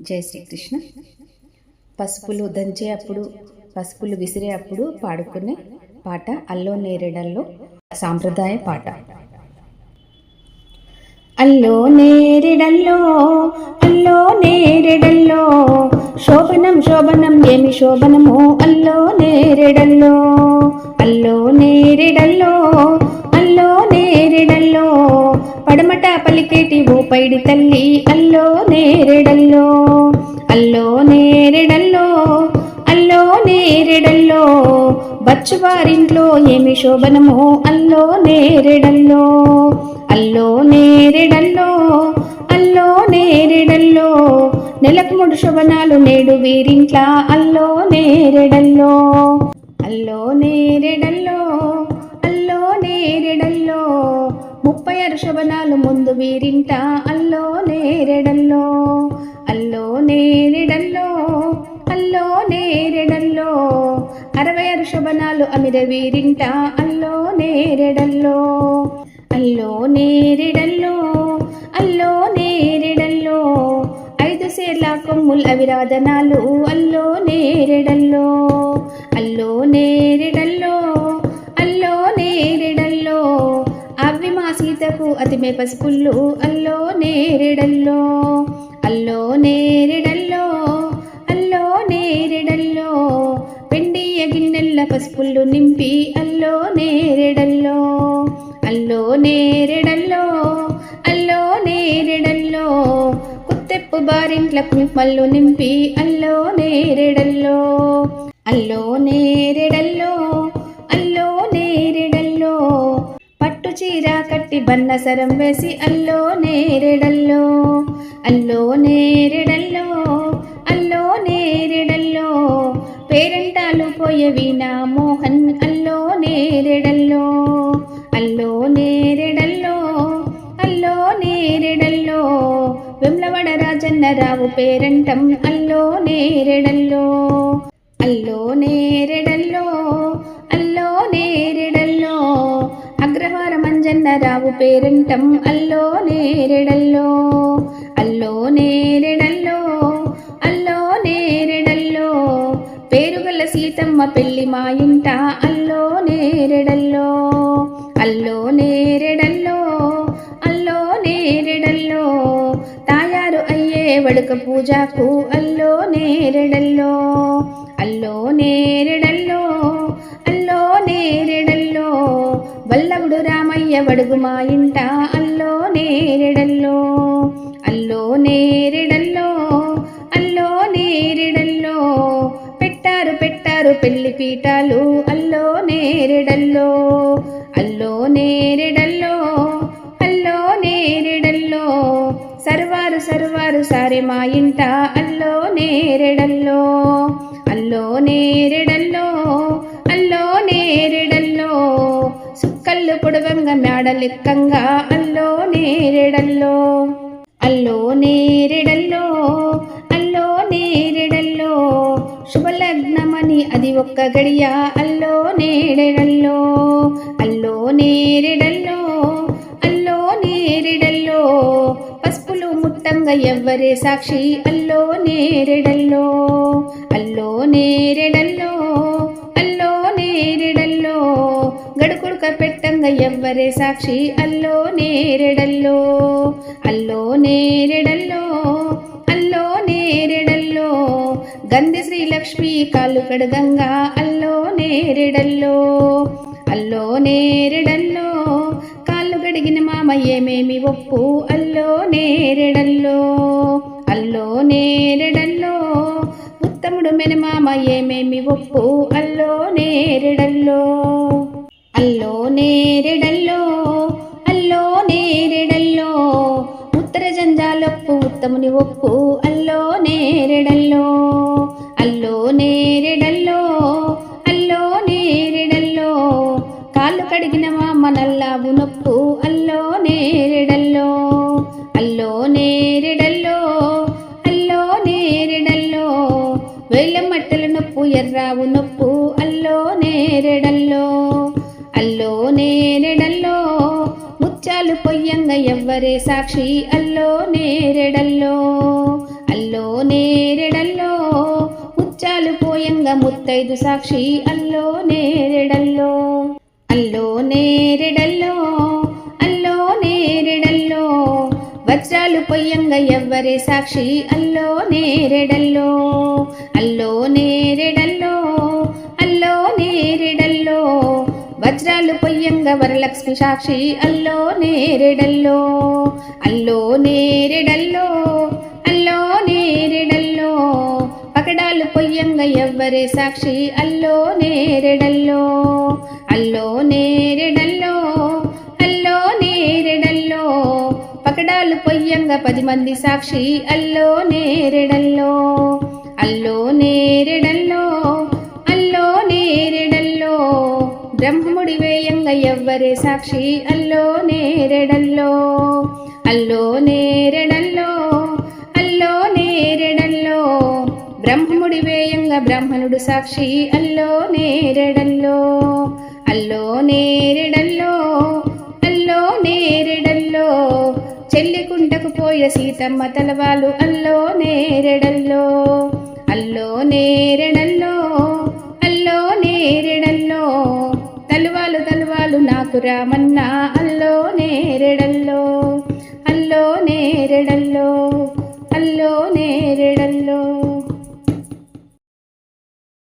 జై శ్రీకృష్ణ. పసుపులు దంచే అప్పుడు పసుపులు విసిరే అప్పుడు పాడుకునే పాట అల్లో నేరేడల్లో సాంప్రదాయ పాట. అల్లో నేరెడల్లో అల్లో నేరెడల్లో శోభనం శోభనం ఏమి శోభనము అల్లో నేరెడల్లో. అల్లో నేరెడల్లో అల్లో నేరెడల్లో పడమట పలికేటి ఓ పైడి తల్లి అల్లో నేరెడల్లో. బచ్చువారింట్లో ఏమి శోభనమో అల్లో నేరెడల్లో అల్లో నేరెడల్లో అల్లో నేరెడల్లో. నెలకు మూడు శోభనాలు నేడు వీరింట్లా అల్లో నేరెడల్లో అల్లో నేరెడల్లో అల్లో నేరెడల్లో. ముప్పై ఆరు శోభనాలు ముందు వీరింట అల్లో నేరెడల్లో అల్లో నేరెడల్లో. శోభనాలు అమిర వీరింట అల్లో నేరెడల్లో అల్లో నేరెడల్లో అల్లో నేరెడల్లో. ఐదు సేర్ల కొమ్ముల్ అవిరాధనాలు అల్లో నేరెడల్లో అల్లో నేరెడల్లో అల్లో నేరెడల్లో. అవి మా సీతకు అతిమే పసుపుళ్ళు అల్లో నేరెడల్లో అల్లో నేరెడల్లో అల్లో నేరెడల్లో. పసుపుళ్ళు నింపి అల్లో నేరెడల్లో అల్లో నేరెడల్లో అల్లో నేరెడల్లో. కుత్తెప్పు బారింట్ల మల్లు నింపి అల్లో నేరెడల్లో అల్లో నేరెడల్లో అల్లో నేరెడల్లో. పట్టు చీర కట్టి బన్నసరం వేసి అల్లో నేరెడల్లో అల్లో నేరెడల్లో. పేరంటాలు పోయే వీణా మోహన్ అల్లో నేరెడల్లో అల్లో నేరెడల్లో అల్లో నేరెడల్లో. వెమ్లవడ రాజన్నరావు పేరంటం అల్లో నేరెడల్లో అల్లో నేరెడల్లో అల్లో నేరెడల్లో. అగ్రహార మంజన్నరావు పేరంటం అల్లో నేరెడల్లో. సీతమ్మ పెళ్ళి మా ఇంట అల్లో నేరెడల్లో అల్లో నేరెడల్లో అల్లో నేరెడల్లో. తాయారు అయ్యే వడుక పూజకు అల్లో నేరెడల్లో అల్లో నేరెడల్లో అల్లో నేరెడల్లో. వల్లవుడు రామయ్య వడుగు మా ఇంట అల్లో నేరెడల్లో అల్లో నేరెడల్లో అల్లో నేరెడల్లో. పెళ్ళి పీఠాలు అల్లో నేరెడల్లో అల్లో నేరెడల్లో అల్లో నేరెడల్లో. సర్వారు సర్వారు సారే మా ఇంట అల్లో నేరెడల్లో అల్లో నేరెడల్లో అల్లో నేరెడల్లో. సుక్కల్లు పొడవంగా మేడలెక్కంగా అల్లో నేరెడల్లో అల్లో నేరెడల్లో అల్లో నేరెడల్లో. శుభలగ్నమని అది ఒక్క గడియ. అల్లో నేరెడల్లో అల్లో నేరెడల్లో అల్లో నేరెడల్లో. పసుపులు ముట్టంగా ఎవ్వరే సాక్షి. అల్లో నేరెడల్లో అల్లో నేరెడల్లో అల్లో నేరెడల్లో. గడుకుడుక పెట్టంగా ఎవ్వరే సాక్షి. అల్లో నేరెడల్లో అల్లో నేరెడల్లో. గంధి శ్రీలక్ష్మి కాళ్ళు కడగంగా అల్లో నేరెడల్లో అల్లో నేరెడల్లో. కాళ్ళు గడిగిన మామ ఏమేమి ఒప్పు? అల్లో నేరెడల్లో అల్లో నేరెడల్లో. ఉత్తముడు మెనమామ ఏమేమి ఒప్పు? అల్లో నేరెడల్లో అల్లో నేరెడల్లో అల్లో నేరెడల్లో. ఉత్తర జంజాలొప్పు ఉత్తముని ఒప్పు? అల్లో నేరెడల్లో. మట్టల నొప్పు ఎర్రావు నొప్పు అల్లో నేరెడల్లో అల్లో నేరెడల్లో. ముత్యాలు పొయ్యంగ ఎవ్వరే సాక్షి అల్లో నేరెడల్లో అల్లో నేరెడల్లో. ముచ్చాలు పోయంగ ముత్తైదు సాక్షి అల్లో నేరెడల్లో అల్లో నేరెడల్లో. వజ్రాలు పొయ్యంగ ఎవ్వరే సాక్షి? అల్లో నేరెడల్లో అల్లో నేరెడల్లో అల్లో నేరెడల్లో. వజ్రాలు పొయ్యంగ వరలక్ష్మి సాక్షి? అల్లో నేరెడల్లో అల్లో నేరెడల్లో అల్లో నేరెడల్లో. పకడాలు పొయ్యంగ ఎవ్వరే సాక్షి? అల్లో నేరెడల్లో అల్లో నేరెడల్లో. పొయ్యంగా పది మంది సాక్షి అల్లో నేరెడల్లో అల్లో నేరెడల్లో అల్లో నేరెడల్లో. బ్రహ్మముడి వేయంగ ఎవ్వరే సాక్షి అల్లో నేరెడల్లో అల్లో నేరెడల్లో అల్లో నేరెడల్లో. బ్రహ్మముడి వేయంగ బ్రహ్మణుడు సాక్షి అల్లో నేరెడల్లో అల్లో నేరెడల్లో అల్లో నేరెడల్లో. చెల్లికుంటకు పోయ సీతమ్మ తలవాలు అల్లో నేరెడల్లో అల్లో నేరెడల్లో అల్లో నేరెడల్లో. తలవాలు తలవాలు నాకు రామన్నా అల్లో నేరెడల్లో అల్లో నేరెడల్లో అల్లో నేరెడల్లో.